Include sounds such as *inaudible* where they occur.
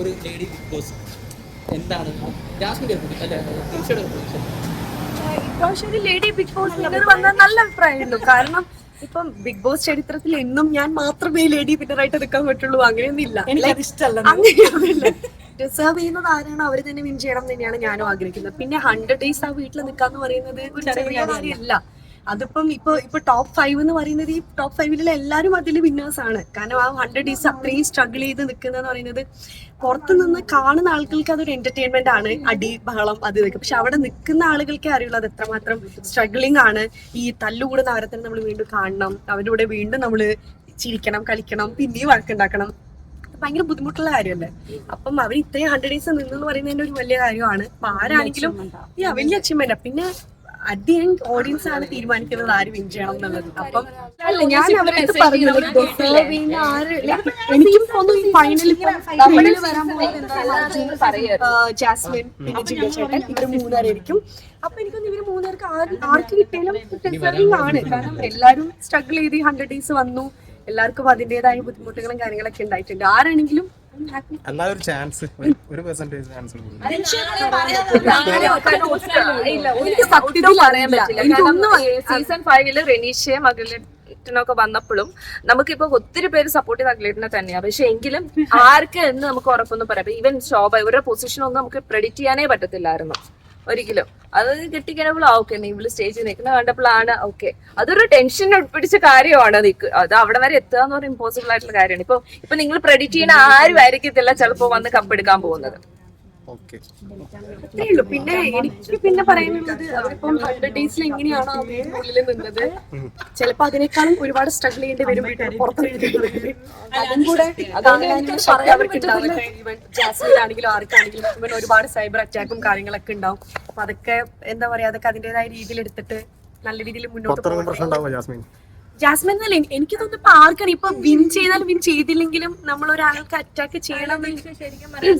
ഒരു lady big boss എന്താണ്? ജാസ്മിന്റെ അല്ല? തീർച്ചയായിട്ടും ഇപ്രാവശ്യം ഒരു ലേഡി ബിഗ് ബോസ് വന്നാൽ നല്ല അഭിപ്രായമുള്ളൂ കാരണം ഇപ്പം ബിഗ് ബോസ് ചരിത്രത്തിൽ എന്നും ഞാൻ മാത്രമേ ലേഡി വിന്നറായിട്ട് എടുക്കാൻ പറ്റുള്ളൂ. അങ്ങനെയൊന്നും ഇല്ല. എനിക്കത് ഇഷ്ടമല്ല അങ്ങനെയൊന്നുമില്ല. ഡിസേർവ് ചെയ്യുന്നത് ആരാണോ അവർ തന്നെ വിൻ ചെയ്യണം തന്നെയാണ് ഞാനും ആഗ്രഹിക്കുന്നത്. പിന്നെ ഹൺഡ്രഡ് ഡേയ്സ് ആ വീട്ടിൽ നിൽക്കാന്ന് പറയുന്നത് ഒരു ചെറിയ കാര്യമല്ല. അതിപ്പം ഇപ്പൊ ഇപ്പൊ ടോപ്പ് ഫൈവ് എന്ന് പറയുന്നത് ഈ ടോപ്പ് ഫൈവിലുള്ള എല്ലാവരും അതിൽ വിന്നേഴ്സ് ആണ്. കാരണം ആ ഹൺഡ്രഡ് ഡേയ്സ് അത്രയും സ്ട്രഗിൾ ചെയ്ത് നിൽക്കുന്നതെന്ന് പറയുന്നത് പുറത്തു നിന്ന് കാണുന്ന ആളുകൾക്ക് അതൊരു എന്റർടൈൻമെന്റ് ആണ്. അടി ബഹളം അത് ഇതൊക്കെ. പക്ഷെ അവിടെ നിൽക്കുന്ന ആളുകൾക്കേ അറിയുള്ളൂ അത് എത്രമാത്രം സ്ട്രഗിളിംഗ് ആണ്. ഈ തല്ലുകൂടുന്ന അവരെ തന്നെ നമ്മൾ വീണ്ടും കാണണം. അവരുടെ വീണ്ടും നമ്മൾ ചിരിക്കണം കളിക്കണം പിന്നെയും വഴക്കുണ്ടാക്കണം. ഭയങ്കര ബുദ്ധിമുട്ടുള്ള കാര്യമല്ലേ? അപ്പം അവർ ഇത്രയും ഹൺഡ്രഡ് ഡേയ്സ് നിന്നെന്ന് പറയുന്നതിന്റെ ഒരു വലിയ കാര്യമാണ്. അപ്പൊ ആരാണെങ്കിലും വലിയ അച്ചീവ്മെന്റ് പിന്നെ അറ്റ് ദി എൻഡ് ഓഡിയൻസ് ആണ് തീരുമാനിക്കുന്നത് ആര് വിൻ ചെയ്യണം എന്നുള്ളത്. അപ്പം അല്ല ഞാൻ എനിക്കും തോന്നുന്നു ഈ ഫൈനലിൽ ഫൈനലിൽ വരാൻ പോകുന്നത് എന്താണെന്ന് അർജുൻ, ജാസ്മിൻ പിന്നെ ജിഗ ചേട്ടൻ ഇവർ മൂന്നുപേരായിരിക്കും അപ്പൊ എനിക്കൊന്ന് ഇവർ മൂന്നുപേർക്ക് ആര് ആർക്ക് കിട്ടിയാലും ഡിസേർവിംഗ് ആണ് കാരണം എല്ലാരും സ്ട്രഗിൾ ചെയ്ത് ഹൺഡ്രഡ് ഡേയ്സ് വന്നു. എല്ലാവർക്കും അതിന്റേതായ ബുദ്ധിമുട്ടുകളും കാര്യങ്ങളൊക്കെ ഉണ്ടായിട്ടുണ്ട്. ആരാണെങ്കിലും. എന്നാ ഒരു ചാൻസ് ഒരു പെർസെന്റേജ് ചാൻസ് ഇല്ല, എനിക്ക് സത്യത്തിൽ പറയാൻ പറ്റില്ല. കാരണം സീസൺ ഫൈവിൽ റെനീഷയും അഖിലേട്ടനൊക്കെ വന്നപ്പോഴും നമുക്കിപ്പോ ഒത്തിരി പേര് സപ്പോർട്ട് ചെയ്ത് അഖിലേട്ടനെ തന്നെയാണ് പക്ഷെ എങ്കിലും *laughs* ആർക്ക് എന്ന് നമുക്ക് ഉറപ്പൊന്നും പറയാം ഈവൻ ശോഭ ഇവരുടെ പൊസിഷൻ ഒന്നും നമുക്ക് പ്രെഡിക്റ്റ് ചെയ്യാനേ പറ്റത്തില്ലായിരുന്നു. ഒരിക്കലും അത് കിട്ടിക്കഴിഞ്ഞപ്പോൾ ഓക്കെ ഇവൾ സ്റ്റേജിൽ നിൽക്കുന്ന കണ്ടപ്പോഴാണ് ഓക്കെ. അതൊരു ടെൻഷൻ പിടിച്ച കാര്യമാണ്. അത് അവിടെ വരെ എത്തുക എന്ന് പറയുന്നത് ഇമ്പോസിബിൾ ആയിട്ടുള്ള കാര്യമാണ്. ഇപ്പൊ ഇപ്പൊ നിങ്ങൾ പ്രെഡിക്റ്റ് ചെയ്യുന്ന ആരും ആയിരിക്കത്തില്ല ചിലപ്പോ വന്ന് കപ്പെടുക്കാൻ പോകുന്നത്. ഉള്ളൂ പിന്നെ എനിക്ക് പിന്നെ പറയാനുള്ളത് അവരിപ്പം ഹൺഡ്രഡ് ഡേയ്സിൽ എങ്ങനെയാണോ ഉള്ളിൽ നിന്നത്. ചിലപ്പോ അതിനേക്കാളും ഒരുപാട് സ്ട്രഗിൾ ചെയ്യേണ്ടി വരും വീട്ടിൽ പുറത്ത് വരുന്നത്. അതും കൂടെ ജാസ്മിനാണെങ്കിലും ആർക്കാണെങ്കിലും ഇവൻ ഒരുപാട് സൈബർ അറ്റാക്കും കാര്യങ്ങളൊക്കെ ഉണ്ടാവും. അപ്പൊ അതൊക്കെ എന്താ പറയാ അതൊക്കെ അതിന്റേതായ രീതിയിൽ എടുത്തിട്ട് നല്ല രീതിയിൽ മുന്നോട്ട് പോകും ജാസ്മിൻ? ജാസ്മിൻ എന്നല്ല എനിക്ക് തോന്നുന്നു ഇപ്പൊ ആർക്കറിയാം. ഇപ്പൊ വിൻ ചെയ്താലും വിൻ ചെയ്തില്ലെങ്കിലും നമ്മൾ ഒരാൾക്ക് അറ്റാക്ക് ചെയ്യണം എന്ന്